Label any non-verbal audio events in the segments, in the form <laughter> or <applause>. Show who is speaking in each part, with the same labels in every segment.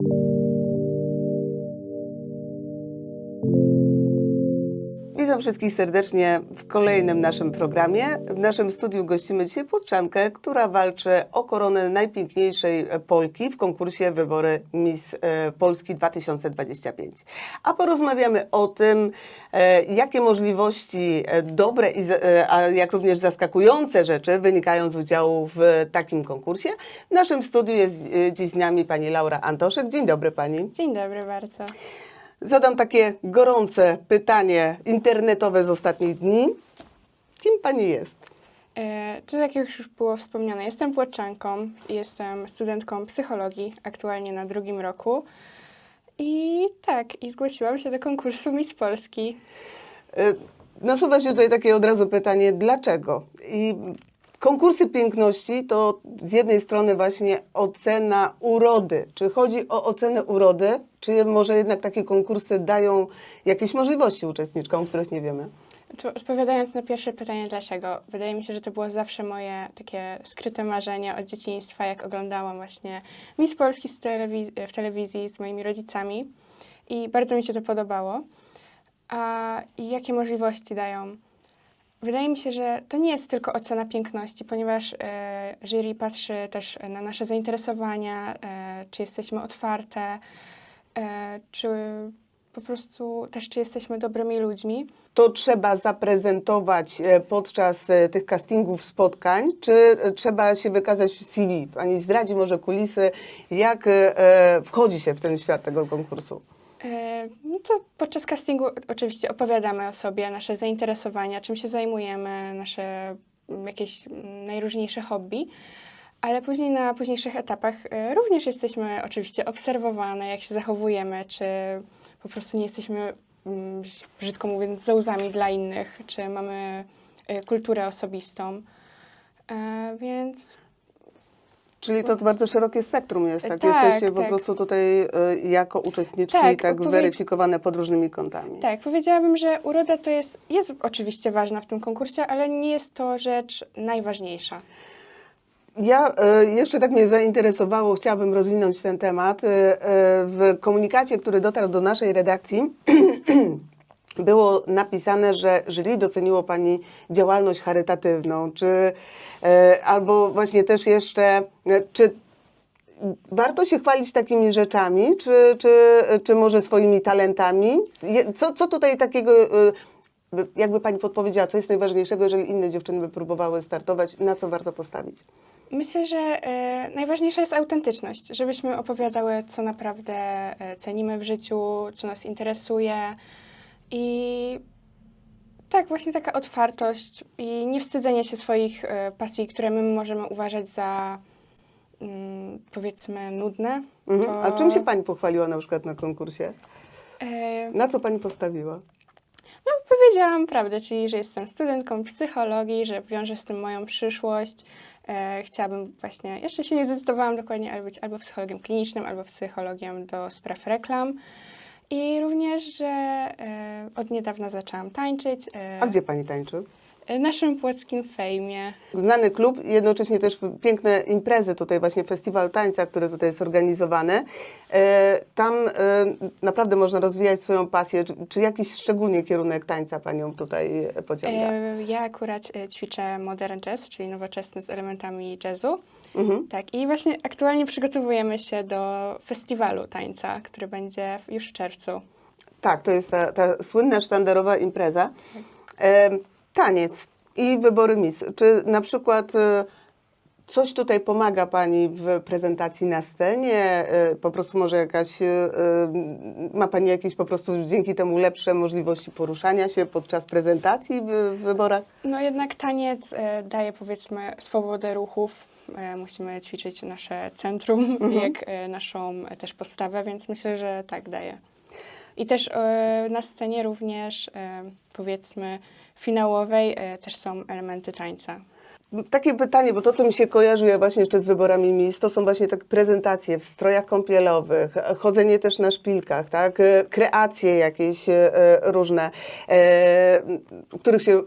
Speaker 1: Thank you. Witam wszystkich serdecznie w kolejnym naszym programie. W naszym studiu gościmy dzisiaj Płotczankę, która walczy o koronę najpiękniejszej Polki w konkursie Wybory Miss e, Polski 2025. A porozmawiamy o tym, e, jakie możliwości e, dobre, a jak również zaskakujące rzeczy wynikają z udziału w takim konkursie. W naszym studiu jest dziś z nami pani Laura Antoszek. Dzień dobry pani.
Speaker 2: Dzień dobry bardzo.
Speaker 1: Zadam takie gorące pytanie internetowe z ostatnich dni. Kim pani jest?
Speaker 2: E, To tak jak już było wspomniane, jestem płoczanką i jestem studentką psychologii, aktualnie na drugim roku. I tak, i zgłosiłam się do konkursu Miss Polski.
Speaker 1: Y, Nasuwa się tutaj takie od razu pytanie, dlaczego? I konkursy piękności to z jednej strony właśnie ocena urody. Czy chodzi o ocenę urody, czy może jednak takie konkursy dają jakieś możliwości uczestniczkom, których nie wiemy?
Speaker 2: Tu odpowiadając na pierwsze pytanie, dlaczego? Wydaje mi się, że to było zawsze moje takie skryte marzenie od dzieciństwa, jak oglądałam właśnie Miss Polski telewiz- w telewizji z moimi rodzicami. I bardzo mi się to podobało. A jakie możliwości dają? Wydaje mi się, że to nie jest tylko ocena piękności, ponieważ e, jury patrzy też na nasze zainteresowania, e, czy jesteśmy otwarte, e, czy po prostu też czy jesteśmy dobrymi ludźmi.
Speaker 1: To trzeba zaprezentować podczas tych castingów, spotkań, czy trzeba się wykazać w CV? Pani zdradzi może kulisy, jak wchodzi się w ten świat tego konkursu?
Speaker 2: No to podczas castingu oczywiście opowiadamy o sobie, nasze zainteresowania, czym się zajmujemy, nasze jakieś najróżniejsze hobby, ale później na późniejszych etapach e, również jesteśmy oczywiście obserwowane, jak się zachowujemy, czy po prostu nie jesteśmy, mm, brzydko mówiąc, zołzami dla innych, czy mamy e, kulturę osobistą. E, Więc
Speaker 1: Czyli to bardzo szerokie spektrum jest, tak?
Speaker 2: Tak,
Speaker 1: Jesteście po
Speaker 2: tak.
Speaker 1: prostu tutaj e, jako uczestniczki tak,
Speaker 2: Tak,
Speaker 1: weryfikowane pod różnymi kątami.
Speaker 2: Tak, powiedziałabym, że uroda to jest, jest oczywiście ważna w tym konkursie, ale nie jest to rzecz najważniejsza.
Speaker 1: Ja e, jeszcze tak mnie zainteresowało, chciałabym rozwinąć ten temat. E, w komunikacie, który dotarł do naszej redakcji, <clears throat> było napisane, że jury doceniło Pani działalność charytatywną, czy e, albo właśnie też jeszcze, e, czy warto się chwalić takimi rzeczami, czy, czy, czy może swoimi talentami? Co, co tutaj takiego, e, by- jakby Pani podpowiedziała, co jest najważniejszego, jeżeli inne dziewczyny by próbowały startować, na co warto postawić?
Speaker 2: Myślę, że e, najważniejsza jest autentyczność, żebyśmy opowiadały, co naprawdę cenimy w życiu, co nas interesuje. I tak, właśnie taka otwartość i nie wstydzenie się swoich e, pasji, które my możemy uważać za mm, powiedzmy nudne.
Speaker 1: Mhm.
Speaker 2: To,
Speaker 1: A czym się Pani pochwaliła na przykład na konkursie?
Speaker 2: e,
Speaker 1: Na co Pani postawiła?
Speaker 2: No, powiedziałam prawdę, czyli że jestem studentką psychologii, że wiąże z tym moją przyszłość. E, chciałabym właśnie, jeszcze się nie zdecydowałam dokładnie, ale być albo psychologiem klinicznym, albo psychologiem do spraw reklam. I również, że e, od niedawna zaczęłam tańczyć. E,
Speaker 1: A gdzie Pani tańczy?
Speaker 2: W naszym płockim fejmie.
Speaker 1: Znany klub, jednocześnie też piękne imprezy, tutaj właśnie festiwal tańca, który tutaj jest organizowany. E, Tam e, naprawdę można rozwijać swoją pasję. Czy, jakiś szczególnie kierunek tańca Panią tutaj pociąga?
Speaker 2: E, ja akurat e, ćwiczę modern jazz, czyli nowoczesny z elementami jazzu.
Speaker 1: Mhm.
Speaker 2: Tak, i właśnie aktualnie przygotowujemy się do festiwalu tańca, który będzie już w czerwcu.
Speaker 1: Tak, to jest ta, ta słynna sztandarowa impreza. E, Taniec i wybory mis. Czy na przykład e, coś tutaj pomaga Pani w prezentacji na scenie? E, Po prostu może jakaś, e, ma Pani jakieś po prostu dzięki temu lepsze możliwości poruszania się podczas prezentacji w, wyborach?
Speaker 2: No jednak taniec daje powiedzmy swobodę ruchów. Musimy ćwiczyć nasze centrum, jak e, naszą też postawę, więc myślę, że tak daje. I też e, na scenie również e, powiedzmy finałowej e, też są elementy tańca.
Speaker 1: Takie pytanie, bo to, co mi się kojarzy właśnie jeszcze z wyborami mis, to są właśnie tak prezentacje w strojach kąpielowych, chodzenie też na szpilkach, tak? kreacje jakieś różne, których się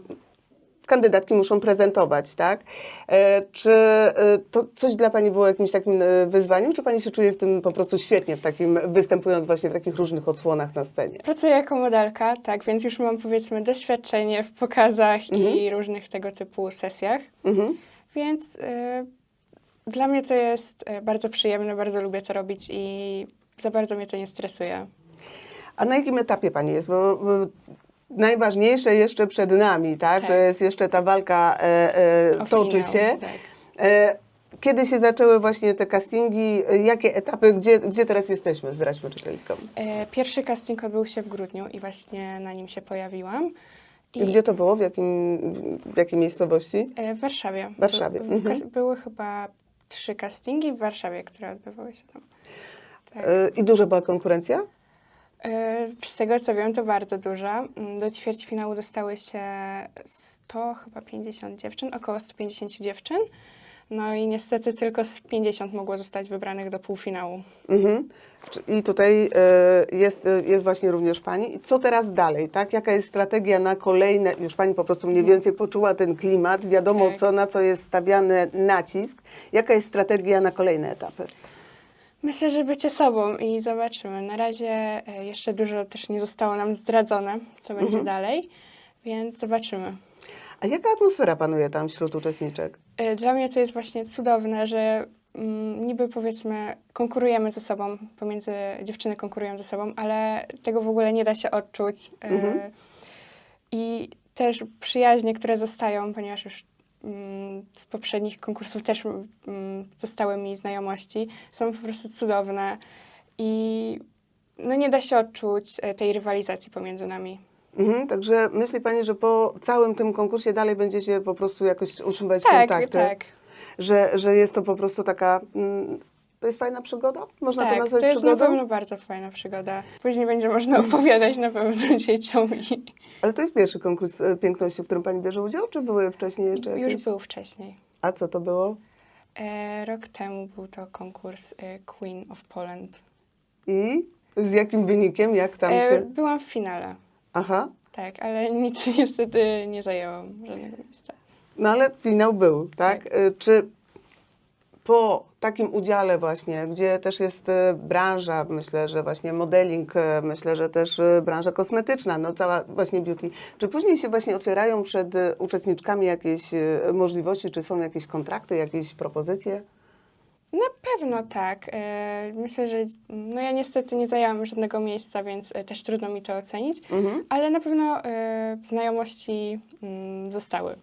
Speaker 1: kandydatki muszą prezentować, tak? E, Czy e, to coś dla Pani było jakimś takim e, wyzwaniem, czy Pani się czuje w tym po prostu świetnie, w takim, występując właśnie w takich różnych odsłonach na scenie?
Speaker 2: Pracuję jako modelka, tak, więc już mam powiedzmy doświadczenie w pokazach i różnych tego typu sesjach,
Speaker 1: Mhm.
Speaker 2: więc y, dla mnie to jest bardzo przyjemne, bardzo lubię to robić i za bardzo mnie to nie stresuje.
Speaker 1: A na jakim etapie Pani jest? Bo najważniejsze jeszcze przed nami, tak?
Speaker 2: Tak.
Speaker 1: To jest jeszcze ta walka e, e, toczy
Speaker 2: finał,
Speaker 1: się.
Speaker 2: Tak.
Speaker 1: E, kiedy się zaczęły właśnie te castingi? Jakie etapy? Gdzie, gdzie teraz jesteśmy? Zdradźmy czytelnikom.
Speaker 2: E, Pierwszy casting odbył się w grudniu i właśnie na nim się pojawiłam.
Speaker 1: I gdzie to było? W, jakim, w jakiej miejscowości?
Speaker 2: e, W Warszawie.
Speaker 1: W Warszawie,
Speaker 2: By-
Speaker 1: mhm.
Speaker 2: Były chyba trzy castingi w Warszawie, które odbywały się tam. Tak.
Speaker 1: E, I duża była konkurencja?
Speaker 2: E, Z tego co wiem, to bardzo duża. Mm, Do ćwierćfinału dostały się 100, chyba 50 dziewczyn, około 150 dziewczyn. No i niestety tylko z 50 mogło zostać wybranych do półfinału.
Speaker 1: Mhm. I tutaj e, jest, e, jest właśnie również Pani. I co teraz dalej, tak? Jaka jest strategia na kolejne, już Pani po prostu mniej więcej poczuła ten klimat, wiadomo
Speaker 2: Tak.
Speaker 1: co, na co jest stawiany nacisk. Jaka jest strategia na kolejne etapy?
Speaker 2: Myślę, że bycie sobą i zobaczymy. Na razie e, jeszcze dużo też nie zostało nam zdradzone, co będzie
Speaker 1: Mhm.
Speaker 2: dalej, więc zobaczymy.
Speaker 1: A jaka atmosfera panuje tam wśród uczestniczek?
Speaker 2: E, Dla mnie to jest właśnie cudowne, że mm, niby powiedzmy konkurujemy ze sobą, pomiędzy dziewczyny konkurują ze sobą, ale tego w ogóle nie da się odczuć. E,
Speaker 1: Mhm.
Speaker 2: I też przyjaźnie, które zostają, ponieważ już z poprzednich konkursów też mm, zostały mi znajomości, są po prostu cudowne i no nie da się odczuć e, tej rywalizacji pomiędzy nami.
Speaker 1: Mhm, także myśli Pani, że po całym tym konkursie dalej będziecie po prostu jakoś utrzymywać
Speaker 2: Tak,
Speaker 1: kontakty?
Speaker 2: tak.
Speaker 1: Że, że jest to po prostu taka... To jest fajna przygoda? Można to
Speaker 2: Tak,
Speaker 1: nazwać
Speaker 2: to jest
Speaker 1: przygodą?
Speaker 2: na pewno bardzo fajna przygoda. Później będzie można opowiadać na pewno <laughs> dzieciom i
Speaker 1: Ale to jest pierwszy konkurs e, piękności, w którym Pani bierze udział, czy były wcześniej jeszcze jakieś?
Speaker 2: już był wcześniej.
Speaker 1: A co to było?
Speaker 2: E, rok temu był to konkurs e, Queen of Poland.
Speaker 1: I z jakim wynikiem? Jak tam
Speaker 2: E,
Speaker 1: się...
Speaker 2: byłam w finale,
Speaker 1: Aha.
Speaker 2: tak, ale nic <laughs> niestety nie zajęłam żadnego miejsca.
Speaker 1: No ale finał był, tak?
Speaker 2: Tak.
Speaker 1: E, Czy po takim udziale właśnie, gdzie też jest e, branża, myślę, że właśnie modeling, e, myślę, że też e, branża kosmetyczna, no cała właśnie beauty, czy później się właśnie otwierają przed uczestniczkami jakieś możliwości, czy są jakieś kontrakty, jakieś propozycje?
Speaker 2: Na pewno tak. Myślę, że no ja niestety nie zajęłam żadnego miejsca, więc też trudno mi to ocenić,
Speaker 1: Mhm.
Speaker 2: ale na pewno znajomości mm, zostały.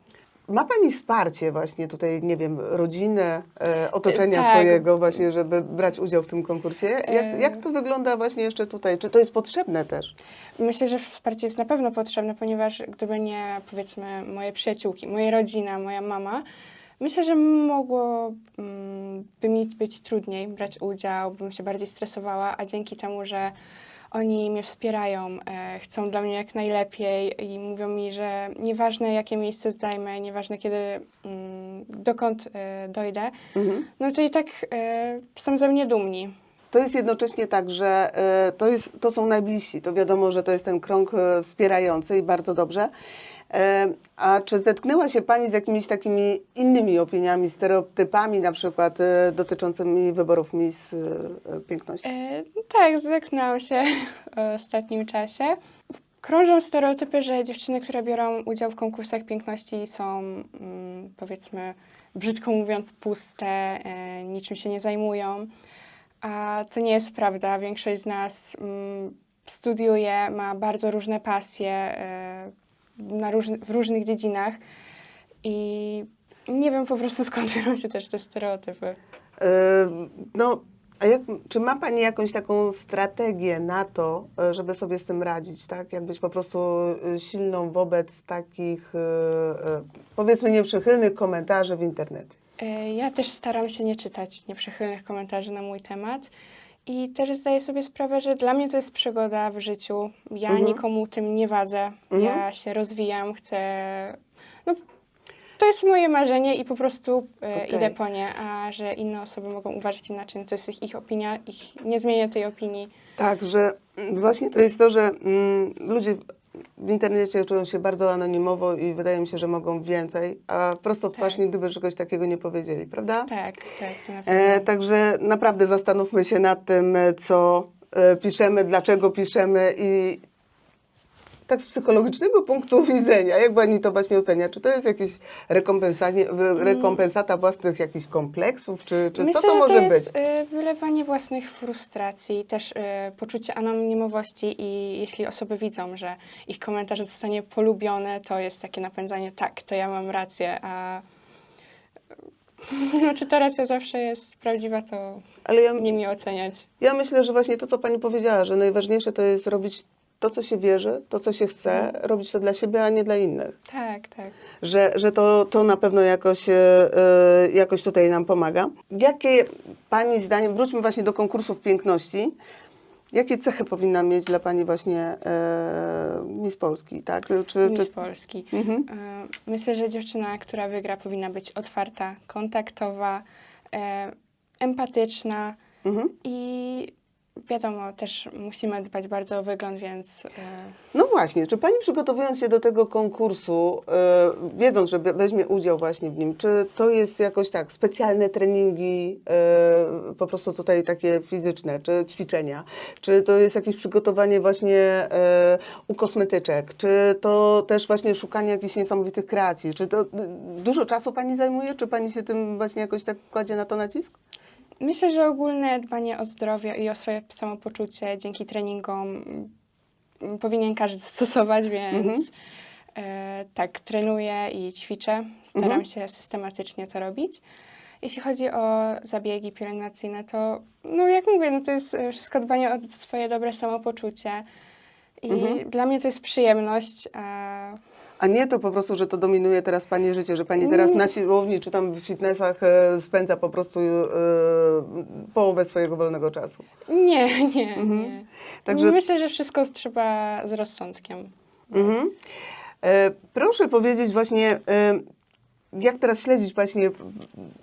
Speaker 1: Ma Pani wsparcie właśnie tutaj, nie wiem, rodzinę, e, otoczenia
Speaker 2: tak.
Speaker 1: swojego właśnie, żeby brać udział w tym konkursie? Jak,
Speaker 2: E.
Speaker 1: jak to wygląda właśnie jeszcze tutaj? Czy to jest potrzebne też?
Speaker 2: Myślę, że wsparcie jest na pewno potrzebne, ponieważ gdyby nie, powiedzmy, moje przyjaciółki, moja rodzina, moja mama, myślę, że mogło mm, by mi być trudniej brać udział, bym się bardziej stresowała, a dzięki temu, że oni mnie wspierają, e, chcą dla mnie jak najlepiej i mówią mi, że nieważne jakie miejsce zdajmy, nieważne kiedy, mm, dokąd e, dojdę,
Speaker 1: Mhm.
Speaker 2: no to i tak e, są ze mnie dumni.
Speaker 1: To jest jednocześnie tak, że to, jest, to są najbliżsi. To wiadomo, że to jest ten krąg wspierający i bardzo dobrze. E, A czy zetknęła się Pani z jakimiś takimi innymi opiniami, stereotypami na przykład e, dotyczącymi wyborów Miss e, Piękności?
Speaker 2: E, tak, zetknęłam się w ostatnim czasie. Krążą stereotypy, że dziewczyny, które biorą udział w konkursach piękności są, mm, powiedzmy, brzydko mówiąc, puste, niczym się nie zajmują. A to nie jest prawda. Większość z nas mm, studiuje, ma bardzo różne pasje na różny, w różnych dziedzinach i nie wiem po prostu <laughs> skąd biorą się też te stereotypy.
Speaker 1: E, No, a jak, czy ma Pani jakąś taką strategię na to, e, żeby sobie z tym radzić, tak? Jak być po prostu e, silną wobec takich, powiedzmy, nieprzychylnych komentarzy w internecie?
Speaker 2: Ja też staram się nie czytać nieprzychylnych komentarzy na mój temat i też zdaję sobie sprawę, że dla mnie to jest przygoda w życiu. Ja
Speaker 1: Mhm.
Speaker 2: nikomu tym nie wadzę.
Speaker 1: Mhm.
Speaker 2: Ja się rozwijam, chcę. No, to jest moje marzenie i po prostu e,
Speaker 1: Okej.
Speaker 2: idę po nie, a że inne osoby mogą uważać inaczej, no to jest ich, ich opinia, ich, nie zmienię tej opinii.
Speaker 1: Tak, że mm, właśnie to jest to, że mm, ludzie w internecie czują się bardzo anonimowo i wydaje mi się, że mogą więcej, a prosto w twarz
Speaker 2: Tak.
Speaker 1: nigdy by czegoś takiego nie powiedzieli, prawda?
Speaker 2: Tak, tak, na.
Speaker 1: E, także naprawdę zastanówmy się nad tym, e, co e, piszemy, dlaczego piszemy i tak z psychologicznego punktu <laughs> widzenia, jak pani to właśnie ocenia? Czy to jest jakieś wy- rekompensata własnych jakichś kompleksów, czy, czy
Speaker 2: Myślę,
Speaker 1: co to
Speaker 2: że
Speaker 1: może
Speaker 2: to
Speaker 1: być?
Speaker 2: jest y, wylewanie własnych frustracji, też y, poczucie anonimowości i jeśli osoby widzą, że ich komentarz zostanie polubiony, to jest takie napędzanie, tak, to ja mam rację, a <laughs> no, czy ta racja zawsze jest prawdziwa, to
Speaker 1: Ale ja,
Speaker 2: nie mi oceniać.
Speaker 1: ja myślę, że właśnie to, co pani powiedziała, że najważniejsze to jest robić to, co się wierzy, to, co się chce,
Speaker 2: Mhm.
Speaker 1: robić to dla siebie, a nie dla innych.
Speaker 2: Tak, tak.
Speaker 1: że, że to, to na pewno jakoś, e, e, jakoś tutaj nam pomaga. Jakie Pani zdaniem, wróćmy właśnie do konkursów piękności, jakie cechy powinna mieć dla Pani właśnie e, Miss Polski, tak? Czy,
Speaker 2: Miss
Speaker 1: czy,
Speaker 2: Polski.
Speaker 1: Mhm.
Speaker 2: Y, Myślę, że dziewczyna, która wygra, powinna być otwarta, kontaktowa, e, empatyczna
Speaker 1: mhm.
Speaker 2: i wiadomo, też musimy dbać bardzo o wygląd, więc e,
Speaker 1: No właśnie, czy Pani przygotowując się do tego konkursu, e, wiedząc, że weźmie udział właśnie w nim, czy to jest jakoś tak, specjalne treningi, e, po prostu tutaj takie fizyczne, czy ćwiczenia, czy to jest jakieś przygotowanie właśnie u kosmetyczek, czy to też właśnie szukanie jakichś niesamowitych kreacji, czy to dużo czasu Pani zajmuje, czy Pani się tym właśnie jakoś tak kładzie na to nacisk?
Speaker 2: Myślę, że ogólne dbanie o zdrowie i o swoje samopoczucie dzięki treningom mm, powinien każdy <laughs> stosować, więc
Speaker 1: Mhm.
Speaker 2: e, tak, trenuję i ćwiczę. Staram
Speaker 1: Mhm.
Speaker 2: się systematycznie to robić. Jeśli chodzi o zabiegi pielęgnacyjne, to no jak mówię, no to jest e, wszystko dbanie o swoje dobre samopoczucie. I
Speaker 1: Mhm.
Speaker 2: dla mnie to jest przyjemność. A
Speaker 1: A nie to po prostu, że to dominuje teraz Pani życie, że Pani teraz na siłowni czy tam w fitnessach e, spędza po prostu e, połowę swojego wolnego czasu.
Speaker 2: nie, nie,
Speaker 1: Mhm.
Speaker 2: nie.
Speaker 1: Także-
Speaker 2: Myślę, że wszystko trzeba z rozsądkiem.
Speaker 1: Mhm. E, proszę powiedzieć właśnie, e, jak teraz śledzić właśnie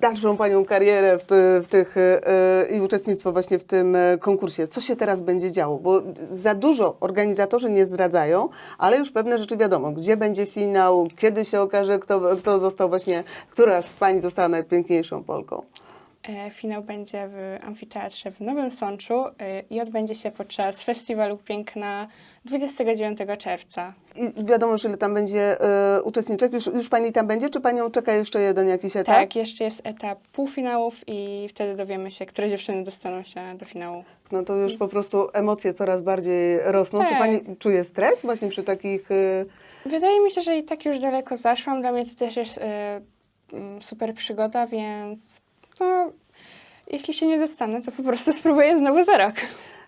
Speaker 1: dalszą Panią karierę w, ty, w tych e, i uczestnictwo właśnie w tym e, konkursie? Co się teraz będzie działo? Bo za dużo organizatorzy nie zdradzają, ale już pewne rzeczy wiadomo. Gdzie będzie finał, kiedy się okaże, kto, kto został właśnie, która z Pań została najpiękniejszą Polką?
Speaker 2: E, Finał będzie w amfiteatrze w Nowym Sączu e, i odbędzie się podczas Festiwalu Piękna 29 czerwca.
Speaker 1: I wiadomo już, ile tam będzie e, uczestniczek. Już, już Pani tam będzie, czy Panią czeka jeszcze jeden jakiś etap?
Speaker 2: Tak, jeszcze jest etap półfinałów i wtedy dowiemy się, które dziewczyny dostaną się do finału.
Speaker 1: No to już po prostu emocje coraz bardziej rosną. Czy
Speaker 2: Tak.
Speaker 1: Pani czuje stres właśnie przy takich... y,
Speaker 2: Wydaje mi się, że i tak już daleko zaszłam. Dla mnie to też jest mm, super przygoda, więc no, jeśli się nie dostanę, to po prostu <laughs> spróbuję znowu za rok.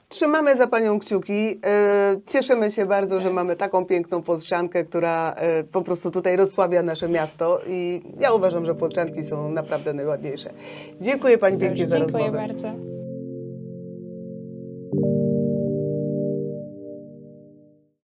Speaker 1: Trzymamy za Panią kciuki. y, Cieszymy się bardzo, że mamy taką piękną Polszczankę, która y, po prostu tutaj rozsławia nasze miasto i ja uważam, że Polczanki są naprawdę najładniejsze. Dziękuję Pani pięknie za
Speaker 2: Dziękuję
Speaker 1: rozmowę.
Speaker 2: bardzo.